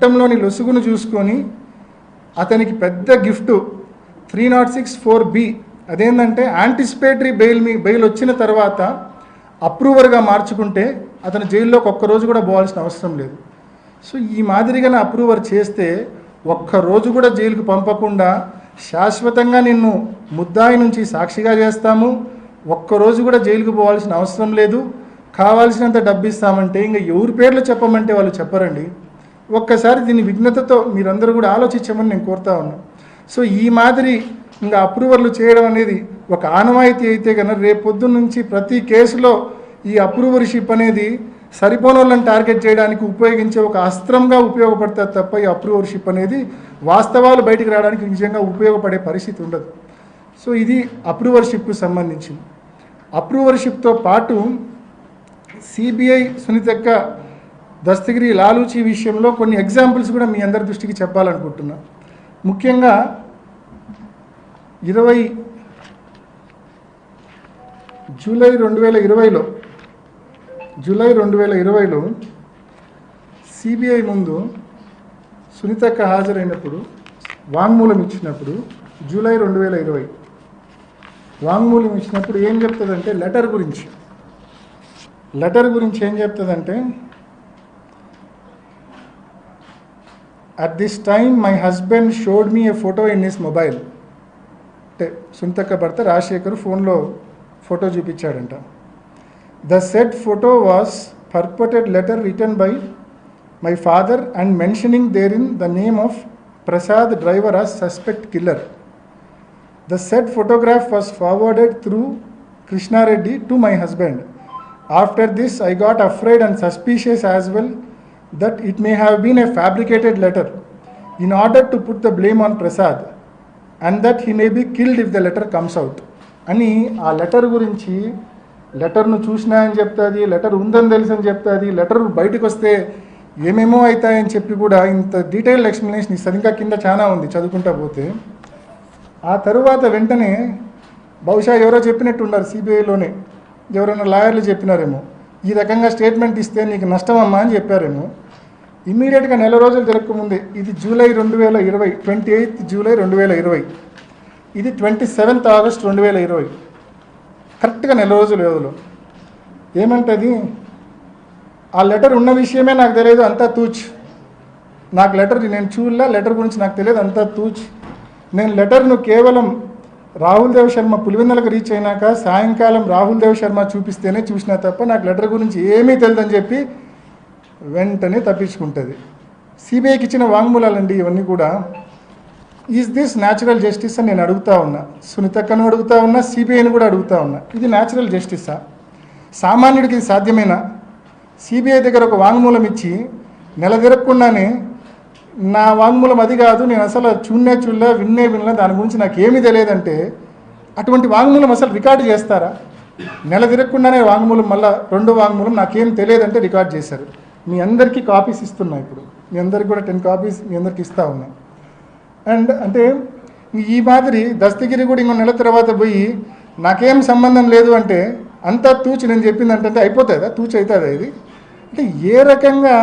చట్టంలోని లొసుగును చూసుకొని అతనికి పెద్ద gift three not six four B. అదేంటంటే యాంటిసిపేటరీ బెయిల్ మీ బెయిల్ వచ్చిన తర్వాత అప్రూవర్గా మార్చుకుంటే అతను జైల్లోకి ఒక్కరోజు కూడా పోవాల్సిన అవసరం లేదు. సో ఈ మాదిరిగానే అప్రూవర్ చేస్తే ఒక్క రోజు కూడా జైలుకు పంపకుండా శాశ్వతంగా నిన్ను ముద్దాయి నుంచి సాక్షిగా చేస్తాము. ఒక్కరోజు కూడా జైలుకు పోవాల్సిన అవసరం లేదు. కావాల్సినంత డబ్బు ఇస్తామంటే ఇంకా ఎవరి పేర్లు చెప్పమంటే వాళ్ళు చెప్పరండి. ఒక్కసారి దీన్ని విఘ్నతతో మీరందరూ కూడా ఆలోచించమని నేను కోరుతా ఉన్నాను. సో ఈ మాదిరి ఇంకా అప్రూవర్లు చేయడం అనేది ఒక ఆనవాయితీ అయితే కనుక రేపు నుంచి ప్రతి కేసులో ఈ అప్రూవర్షిప్ అనేది సరిపోనోళ్ళని టార్గెట్ చేయడానికి ఉపయోగించే ఒక అస్త్రంగా ఉపయోగపడుతుంది తప్ప ఈ అప్రూవర్షిప్ అనేది వాస్తవాలు బయటికి రావడానికి నిజంగా ఉపయోగపడే పరిస్థితి ఉండదు. సో ఇది అప్రూవర్షిప్కు సంబంధించింది. అప్రూవర్షిప్తో పాటు సిబిఐ సునీతక్క దస్తగిరి లాలూచి విషయంలో కొన్ని ఎగ్జాంపుల్స్ కూడా మీ అందరి దృష్టికి చెప్పాలనుకుంటున్నా. ముఖ్యంగా ఇరవై జూలై రెండు వేల ఇరవైలో జూలై రెండు వేల ఇరవైలో సిబిఐ ముందు సునీతక్క హాజరైనప్పుడు వాంగ్మూలం ఇచ్చినప్పుడు జూలై రెండు వేల ఇరవై వాంగ్మూలం ఇచ్చినప్పుడు ఏం చెప్తుందంటే లెటర్ గురించి. లెటర్ గురించి ఏం చెప్తుందంటే At this time my husband showed me a photo in his mobile అంటే సుంతక్క భర్త రాజశేఖర్ ఫోన్లో photo చూపించాడంట the said photo was purported letter written by my father and mentioning there in the name of Prasad driver as suspect killer The said photograph was forwarded through Krishna Reddy to my husband. After this, I got afraid and suspicious as well that it may have been a fabricated letter in order to put the blame on Prasad and that he may be killed if the letter comes out. అని ఆ letter గురించి లెటర్ను చూసినా అని చెప్తుంది letter ఉందని తెలుసు అని చెప్తుంది లెటర్ బయటకు వస్తే ఏమేమో అవుతాయని చెప్పి కూడా ఇంత డీటెయిల్డ్ ఎక్స్ప్లెనేషన్ ఇస్తుంది ఇంకా కింద చాలా ఉంది చదువుకుంటా పోతే. ఆ తరువాత వెంటనే బహుశా ఎవరో చెప్పినట్టు ఉన్నారు సిబిఐలోనే ఎవరైనా లాయర్లు చెప్పినారేమో. ఈ రకంగా స్టేట్మెంట్ ఇస్తే నీకు నష్టం అమ్మా అని చెప్పారేమో. ఇమ్మీడియట్గా నెల రోజులు జరగకముందే ఇది జూలై రెండు వేల ఇరవై ట్వంటీ ఎయిత్ జూలై రెండు వేల ఇరవై. ఇది ట్వంటీ సెవెంత్ ఆగస్ట్ రెండు వేల ఇరవై. కరెక్ట్గా నెల రోజులు వ్యవధిలో ఏమంటది? ఆ లెటర్ ఉన్న విషయమే నాకు తెలియదు అంతా తూచ్. నాకు లెటర్ నేను చూడలే లెటర్ గురించి నాకు తెలియదు అంతా తూచ్. నేను లెటర్ను కేవలం రాహుల్ దేవ్ శర్మ పులివెందులకు రీచ్ అయినాక సాయంకాలం రాహుల్ దేవ్ శర్మ చూపిస్తేనే చూసినా తప్ప నాకు లెటర్ గురించి ఏమీ తెలియదని చెప్పి వెంటనే తప్పించుకుంటుంది. సిబిఐకి ఇచ్చిన వాంగ్మూలాలండి ఇవన్నీ కూడా. ఈజ్ దిస్ న్యాచురల్ జస్టిస్ అని నేను అడుగుతా ఉన్నా. సునీతక్కను అడుగుతా ఉన్నా సిబిఐని కూడా అడుగుతా ఉన్నా. ఇది న్యాచురల్ జస్టిసా సామాన్యుడికి ఇది సాధ్యమేనా? సిబిఐ దగ్గర ఒక వాంగ్మూలం ఇచ్చి నెల తిరగకుండానే నా వాంగ్మూలం అది కాదు నేను అసలు చూన్నే చూడలే విన్నే వినలే దాని గురించి నాకు ఏమీ తెలియదంటే అటువంటి వాంగ్మూలం అసలు రికార్డు చేస్తారా? నెల తిరగకుండానే వాంగ్మూలం మళ్ళీ రెండో వాంగ్మూలం నాకేం తెలియదంటే రికార్డ్ చేశారు. మీ అందరికీ కాపీస్ ఇస్తున్నా ఇప్పుడు. మీ అందరికి కూడా టెన్ కాపీస్ మీ అందరికి ఇస్తూ ఉన్నా. అండ్ అంటే ఈ మాదిరి దస్తగిరి కూడా ఇంకో నెల తర్వాత పోయి నాకేం సంబంధం లేదు అంటే అంతా తూచి నేను చెప్పింది అంటే అయిపోతుందా? తూచి అవుతుందా ఇది? అంటే ఏ రకంగా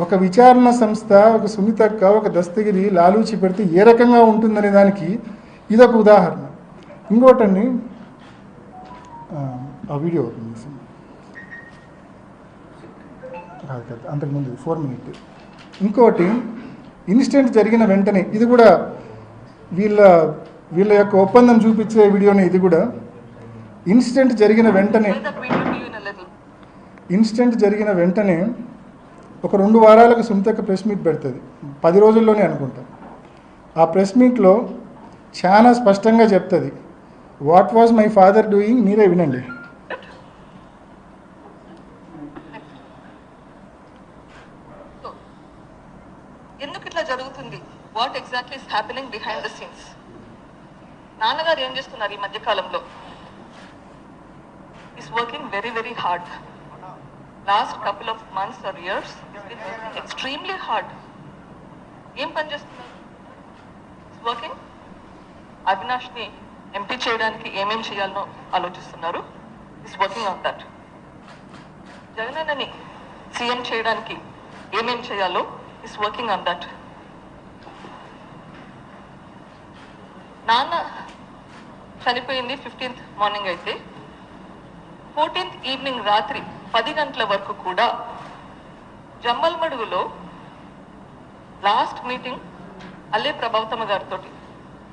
ఒక విచారణ సంస్థ ఒక సునీతక్క ఒక దస్తగిరి లాలూచి పెడితే ఏ రకంగా ఉంటుందనే దానికి ఇదొక ఉదాహరణ. ఇంకోటండి ఆ, వీడియో ఓపెన్ చేసి కాదు కాదు అంతకుముందు ఫోర్ మినిట్. ఇంకోటి ఇన్సిడెంట్ జరిగిన వెంటనే ఇది కూడా వీళ్ళ వీళ్ళ యొక్క ఒప్పందం చూపించే వీడియోనే ఇది కూడా. ఇన్సిడెంట్ జరిగిన వెంటనే. ఇన్సిడెంట్ జరిగిన వెంటనే ఒక రెండు వారాలకు సునీతక్క ప్రెస్ మీట్ పెడుతుంది. పది రోజుల్లోనే అనుకుంటా. ఆ ప్రెస్ మీట్లో చాలా స్పష్టంగా చెప్తుంది what was my father doing మీరే వినండి. ఎందుకు ఇట్లా జరుగుతుంది? What exactly is happening behind the scenes నాన్నగారు ఏం చేస్తున్నారు ఈ మధ్య కాలంలో is working very very hard last couple of months or years extremely hard ఏం పని చేస్తున్నారు? వర్కింగ్ అవినాష్ని ఎంపీ చేయడానికి ఏమేం చేయాలనో ఆలోచిస్తున్నారు. ఇస్ వర్కింగ్ ఆన్ దట్ జగనన్నని సీఎం చేయడానికి ఏమేం చేయాలో ఇస్ వర్కింగ్ ఆన్ దట్ నాన్న చనిపోయింది ఫిఫ్టీన్త్ మార్నింగ్ అయితే. ఫోర్టీన్త్ ఈవినింగ్ రాత్రి పది గంటల వరకు కూడా జమ్మల్మడుగులో లాస్ట్ మీటింగ్ అల్లే ప్రభావతమ్మ గారితో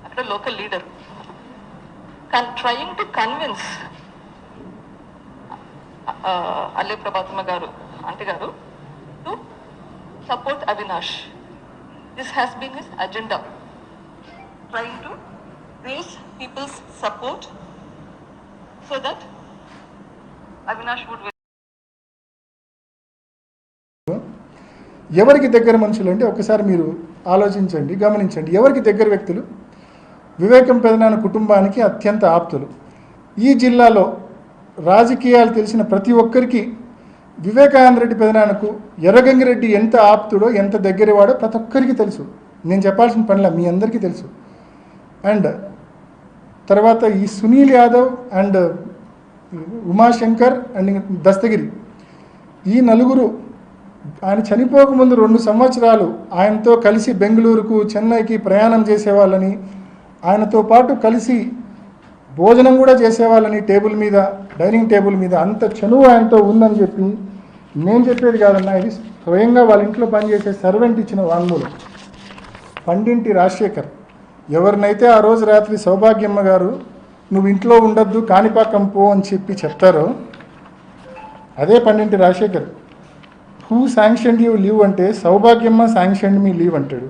అక్కడ local leader trying to convince Alle Prabhathamma గారు అంటే గారు to support Avinash. This has been his agenda trying to raise people's support so that Avinash would ఎవరికి దగ్గర మనుషులు అంటే ఒకసారి మీరు ఆలోచించండి గమనించండి. ఎవరికి దగ్గర వ్యక్తులు? వివేకం పెదనాన్న కుటుంబానికి అత్యంత ఆప్తులు. ఈ జిల్లాలో రాజకీయాలు తెలిసిన ప్రతి ఒక్కరికి వివేకానంద రెడ్డి పెదనాన్నకు ఎర్రగంగిరెడ్డి ఎంత ఆప్తుడో ఎంత దగ్గరవాడో ప్రతి ఒక్కరికి తెలుసు. నేను చెప్పాల్సిన పనిలా మీ అందరికీ తెలుసు. అండ్ తర్వాత ఈ సునీల్ యాదవ్ అండ్ ఉమాశంకర్ అండ్ దస్తగిరి. ఈ నలుగురు ఆయన చనిపోకముందు రెండు సంవత్సరాలు ఆయనతో కలిసి బెంగళూరుకు చెన్నైకి ప్రయాణం చేసేవాళ్ళని ఆయనతో పాటు కలిసి భోజనం కూడా చేసేవాళ్ళని టేబుల్ మీద డైనింగ్ టేబుల్ మీద అంత చనువు ఆయనతో ఉందని చెప్పి నేను చెప్పేది కాదన్నా ఇది స్వయంగా వాళ్ళ ఇంట్లో పనిచేసే సర్వెంట్ ఇచ్చిన వాంగ్మూలం. పండింటి రాజశేఖర్ ఎవరినైతే ఆ రోజు రాత్రి సౌభాగ్యమ్మ గారు నువ్వు ఇంట్లో ఉండొద్దు కాణిపాకం పో అని చెప్పి చెప్తారో అదే పండింటి Rajasekhar. Who sanction you leave అంటే సౌభాగ్యమ్మ శాంక్షన్ మీ లీవ్ అంటాడు.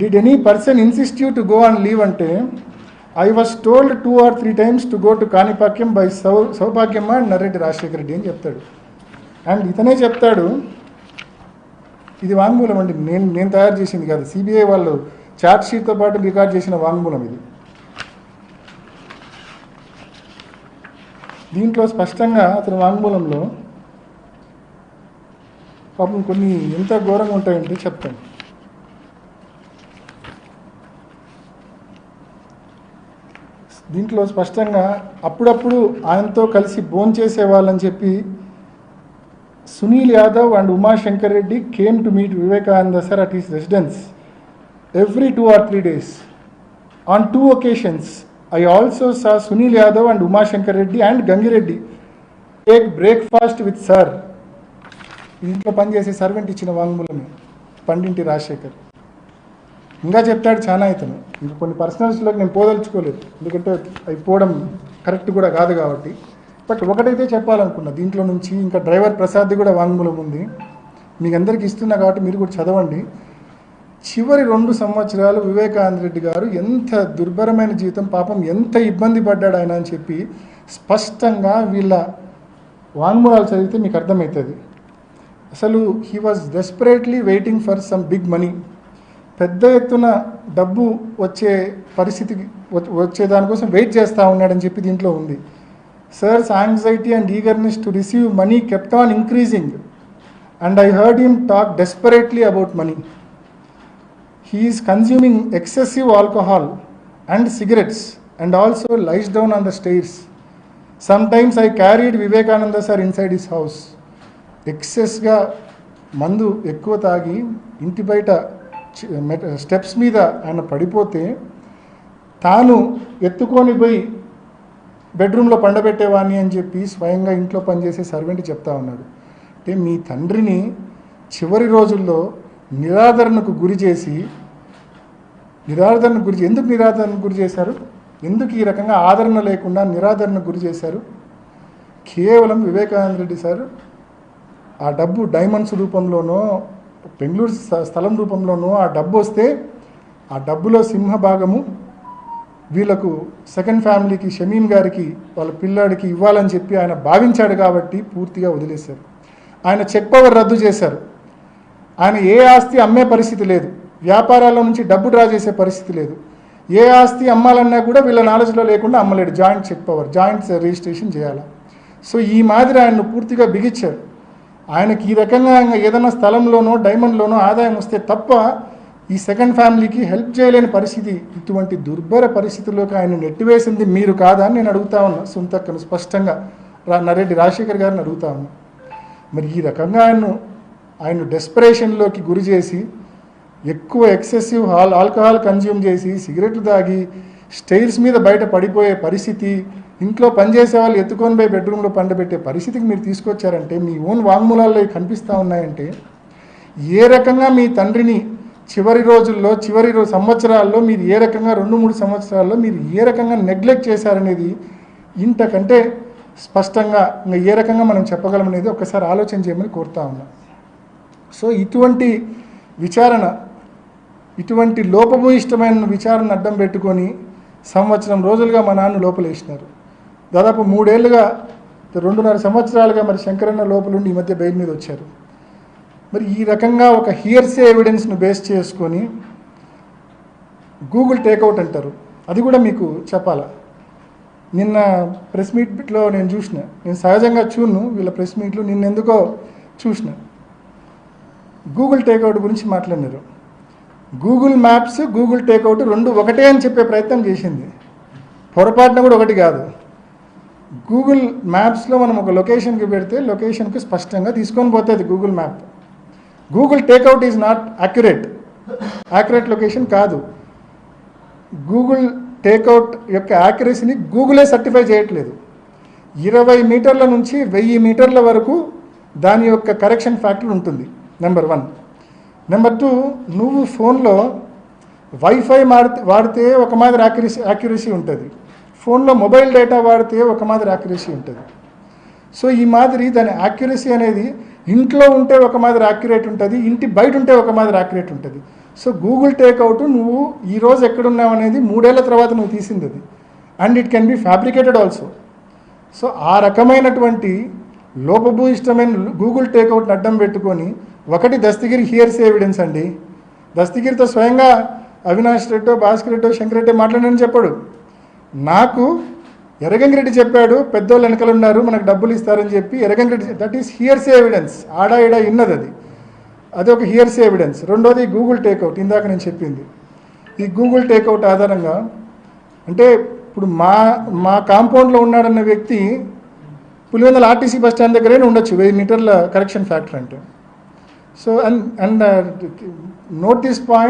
Did any person insist you to go and leave అంటే I was told two or three times to go to Kanipakam by సౌ సౌభాగ్యమ్మ అండ్ నరెడ్డి రాజశేఖర రెడ్డి అని చెప్తాడు. అండ్ ఇతనే చెప్తాడు ఇది వాంగ్మూలం అండి నేను నేను తయారు చేసింది కాదు. సిబిఐ వాళ్ళు ఛార్జ్ షీట్తో పాటు రికార్డ్ చేసిన వాంగ్మూలం ఇది. దీంట్లో స్పష్టంగా అతని వాంగ్మూలంలో పాపం కొన్ని ఎంత ఘోరంగా ఉంటాయంటే చెప్తాను. దీంట్లో స్పష్టంగా అప్పుడప్పుడు ఆయనతో కలిసి భోంచేసే వాళ్ళని చెప్పి Sunil Yadav and Umashankar Reddy came to meet Vivekananda sir at his residence every two or three days on two occasions I also saw Sunil Yadav and Umashankar Reddy and Gangireddy take breakfast with sir ఇంట్లో పనిచేసే servant ఇచ్చిన వాంగ్మూలమే. పండింటి రాజశేఖర్. ఇంకా చెప్తాడు చాలా ఇతను. ఇంకా కొన్ని పర్సనల్స్లోకి నేను పోదలుచుకోలేదు. ఎందుకంటే అవి పోవడం కరెక్ట్ కూడా కాదు కాబట్టి. బట్ ఒకటైతే చెప్పాలనుకున్నా దీంట్లో నుంచి ఇంకా డ్రైవర్ ప్రసాద్ది కూడా వాంగ్మూలం ఉంది. మీకు అందరికీ ఇస్తున్నా కాబట్టి మీరు కూడా చదవండి. చివరి రెండు సంవత్సరాలు వివేకానంద రెడ్డి గారు ఎంత దుర్భరమైన జీవితం పాపం ఎంత ఇబ్బంది పడ్డాడు ఆయన అని చెప్పి స్పష్టంగా వీళ్ళ వాంగ్మూలాలు చదివితే మీకు అర్థమవుతుంది. అసలు he was desperately waiting for some big money పెద్ద ఎత్తున డబ్బు వచ్చే పరిస్థితికి వచ్చే దానికోసం వెయిట్ చేస్తూ ఉన్నాడని చెప్పి దీంట్లో ఉంది. Sir's anxiety and eagerness to receive money kept on increasing and I heard him talk desperately about money he is consuming excessive alcohol and cigarettes and also lies down on the stairs sometimes I carried Vivekananda sir inside his house ఎక్సెస్గా మందు ఎక్కువ తాగి ఇంటి బయట steps మీద ఆయన పడిపోతే తాను ఎత్తుకొని పోయి బెడ్రూమ్లో పండబెట్టేవాడిని అని చెప్పి స్వయంగా ఇంట్లో పనిచేసే సర్వెంట్ చెప్తా ఉన్నాడు. అంటే మీ తండ్రిని చివరి రోజుల్లో నిరాదరణకు గురి చేసి నిరాదరణకు గురి ఎందుకు నిరాదరణకు గురి చేశారు? ఎందుకు ఈ రకంగా ఆదరణ లేకుండా నిరాదరణకు గురి చేశారు? కేవలం వివేకానంద రెడ్డి సార్ ఆ డబ్బు డైమండ్స్ రూపంలోనో బెంగళూరు స్థలం రూపంలోనో ఆ డబ్బు వస్తే ఆ డబ్బులో సింహ భాగము వీళ్ళకు సెకండ్ ఫ్యామిలీకి షమీన్ గారికి వాళ్ళ పిల్లాడికి ఇవ్వాలని చెప్పి ఆయన భావించాడు కాబట్టి పూర్తిగా వదిలేశారు. ఆయన చెక్ పవర్ రద్దు చేశారు. ఆయన ఏ ఆస్తి అమ్మే పరిస్థితి లేదు. వ్యాపారాల నుంచి డబ్బు డ్రా చేసే పరిస్థితి లేదు. ఏ ఆస్తి అమ్మాలన్నా కూడా వీళ్ళ నాలెడ్జ్లో లేకుండా అమ్మలేడు. Joint check power joint registration చేయాలి? సో ఈ మాదిరి ఆయన్ను పూర్తిగా బిగించారు. ఆయనకి ఈ రకంగా ఏదైనా స్థలంలోనో డైమండ్లోనో ఆదాయం వస్తే తప్ప ఈ సెకండ్ ఫ్యామిలీకి హెల్ప్ చేయలేని పరిస్థితి. ఇటువంటి దుర్భర పరిస్థితుల్లోకి ఆయన నెట్టివేసింది మీరు కాదా అని నేను అడుగుతా ఉన్నా. సొంతక్కను స్పష్టంగా రా నరెడ్డి రాజశేఖర్ గారిని అడుగుతా ఉన్నా. మరి ఈ రకంగా ఆయన్ను ఆయన డెస్పరేషన్లోకి గురి చేసి ఎక్కువ ఎక్సెసివ్ ఆల్ ఆల్కహాల్ కన్జ్యూమ్ చేసి సిగరెట్లు తాగి స్టైల్స్ మీద బయట పడిపోయే పరిస్థితి ఇంట్లో పనిచేసే వాళ్ళు ఎత్తుకొని పోయి బెడ్రూమ్లో పండబెట్టే పరిస్థితికి మీరు తీసుకొచ్చారంటే మీ ఓన్ వాంగ్మూలాల్లో కనిపిస్తూ ఉన్నాయంటే ఏ రకంగా మీ తండ్రిని చివరి రోజుల్లో చివరి రోజు సంవత్సరాల్లో మీరు ఏ రకంగా రెండు మూడు సంవత్సరాల్లో మీరు ఏ రకంగా నెగ్లెక్ట్ చేశారనేది ఇంతకంటే స్పష్టంగా ఇంకా ఏ రకంగా మనం చెప్పగలం అనేది ఒకసారి ఆలోచన చేయమని కోరుతా ఉన్నా. సో ఇటువంటి విచారణ ఇటువంటి లోపభూయిష్టమైన విచారణ అడ్డం పెట్టుకొని సంవత్సరం రోజులుగా మా నాన్న లోపలేసినారు. దాదాపు మూడేళ్ళుగా రెండున్నర సంవత్సరాలుగా మరి శంకరన్న లోపలుండి ఈ మధ్య బెయిల్ మీద వచ్చారు. మరి ఈ రకంగా ఒక హియర్సే ఎవిడెన్స్ను బేస్ చేసుకొని గూగుల్ టేక్అవుట్ అంటారు. అది కూడా మీకు చెప్పాలా? నిన్న ప్రెస్ మీట్లో నేను చూసిన నేను సహజంగా చూను వీళ్ళ ప్రెస్ మీట్లు నిన్న ఎందుకో చూసిన. గూగుల్ టేక్అవుట్ గురించి మాట్లాడినారు. గూగుల్ మ్యాప్స్ గూగుల్ టేక్అవుట్ రెండు ఒకటే అని చెప్పే ప్రయత్నం చేసింది. పొరపాటున కూడా ఒకటి కాదు. గూగుల్ మ్యాప్స్లో మనం ఒక లొకేషన్కి పెడితే లొకేషన్కి స్పష్టంగా తీసుకొని పోతుంది Google map Google takeout is not accurate accurate location కాదు. గూగుల్ టేక్అవుట్ యొక్క యాక్యురసీని గూగులే సర్టిఫై చేయట్లేదు. ఇరవై మీటర్ల నుంచి వెయ్యి మీటర్ల వరకు దాని యొక్క కరెక్షన్ ఫ్యాక్టర్ ఉంటుంది. నెంబర్ వన్ నెంబర్ టూ నువ్వు ఫోన్లో వైఫై మాడితే వాడితే ఒక మాదిరి యాక్యురసీ యాక్యురసీ ఉంటుంది. ఫోన్లో మొబైల్ డేటా వాడితే ఒక మాదిరి యాక్యురసీ ఉంటుంది. సో ఈ మాదిరి దాని యాక్యురసీ అనేది ఇంట్లో ఉంటే ఒక మాదిరి యాక్యురేట్ ఉంటుంది ఇంటి బయట ఉంటే ఒక మాదిరి యాక్యురేట్ ఉంటుంది. సో గూగుల్ టేక్అవుట్ నువ్వు ఈరోజు ఎక్కడున్నావు అనేది మూడేళ్ళ తర్వాత నువ్వు తీసింది అది and it can be fabricated also. So ఆ రకమైనటువంటి లోపభూయిష్టమైన గూగుల్ టేక్అవుట్ని అడ్డం పెట్టుకొని ఒకటి దస్తగిరి హియర్స్ ఎవిడెన్స్ అండి. దస్తగిరితో స్వయంగా అవినాష్ రెడ్డో భాస్కర్ రెడ్డో శంకర్ రెడ్డి మాట్లాడని చెప్పాడు. నాకు ఎరగంగిరెడ్డి చెప్పాడు పెద్దోళ్ళు వెనకలు ఉన్నారు మనకు డబ్బులు ఇస్తారని చెప్పి Erra Gangireddy that is hearsay evidence ఆడా ఇడా ఇన్నది అది. అది ఒక హియర్స్ ఎవిడెన్స్ రెండోది గూగుల్ టేక్అవుట్ ఇందాక నేను చెప్పింది. ఈ గూగుల్ టేక్అవుట్ ఆధారంగా అంటే ఇప్పుడు మా మా కాంపౌండ్లో ఉన్నాడన్న వ్యక్తి పులివెందుల ఆర్టీసీ బస్ స్టాండ్ దగ్గరే ఉండొచ్చు. వెయ్యి మీటర్ల కరెక్షన్ ఫ్యాక్టర్ అంటే. So and and note this point